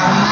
आणि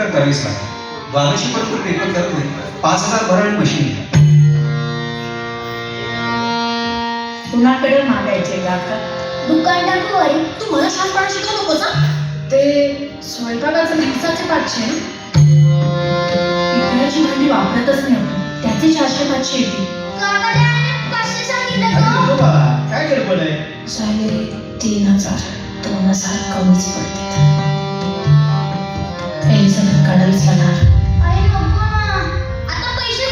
तर करावीच लागेल द्वादशी पर्यंत पेपर करत नाही पाच हजार भरण मशीन घ्या. कुणाकडे मागायचे काका दुकान टाकू वरी. तू मला शहाणपणा शिकवू नकोस हा? ते स्वयंपाकाचं दिवसाचे पाचशे ना पितळाची भांडी वापरतच नाही आपण त्याचे चारशे पाचशे येतील. नको काय गडबड आहे झाले तीन हजार दोन हजार कमीच पडते एलिझाबेथ काढावीच लागणार अरे आता पैसे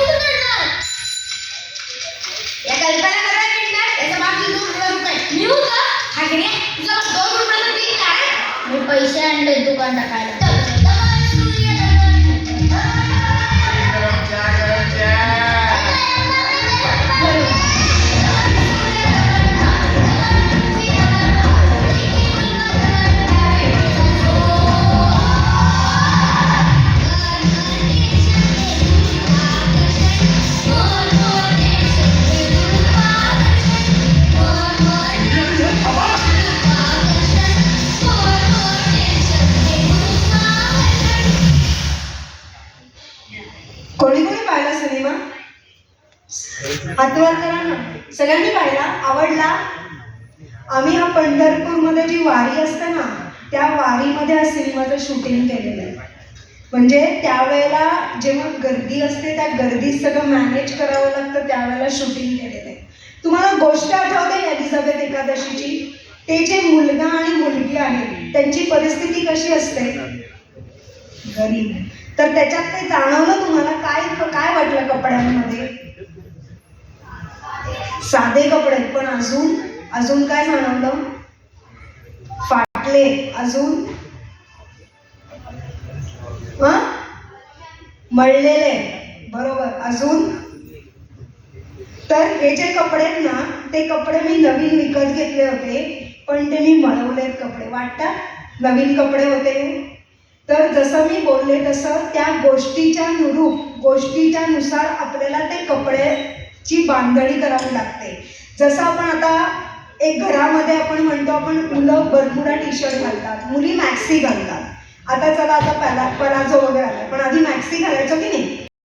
या कल्पना करा हजार रुपये. मी हा तुझा काय मी पैसे आणले दुकान टाकायला हातवर करा ना. सगळ्यांनी पाहिला? आवडला? आम्ही हा पंढरपूरमध्ये जी वारी असते ना त्या वारीमध्ये हा सिनेमाचं शूटिंग केलेलं आहे. म्हणजे त्यावेळेला जेव्हा गर्दी असते त्या गर्दीत सगळं मॅनेज करावं लागतं त्यावेळेला शूटिंग केलेलं आहे. तुम्हाला गोष्ट आठवते एलिझाबेथ एकादशीची? ते जे मुलगा आणि मुलगी आहे त्यांची परिस्थिती कशी असते? गरीब. तर त्याच्यात ते जाणवलं तुम्हाला काय काय वाटलं कपड्यांमध्ये साधे कपडे पण अजून अजून काय जाणवलं? फाटले अजून. मळलेले बरोबर अजून. तर हे जे कपडे आहेत ना ते कपडे मी नवीन विकत घेतले होते पण ते मी मळवलेत कपडे. वाटतात नवीन कपडे होते. तर जसं मी बोलले तसं त्या गोष्टीच्या अनुरूप गोष्टीच्या नुसार आपल्याला ते कपडे ची बांधणी करावी लागते. जसं आपण आता एक घरामध्ये आपण म्हणतो आपण मुलं बरमुडा टी शर्ट घालतात मुली मॅक्सी घालतात. आता चला आता पॅला पलाझो वगैरे आला पण आधी मॅक्सी घालायचो की नाही?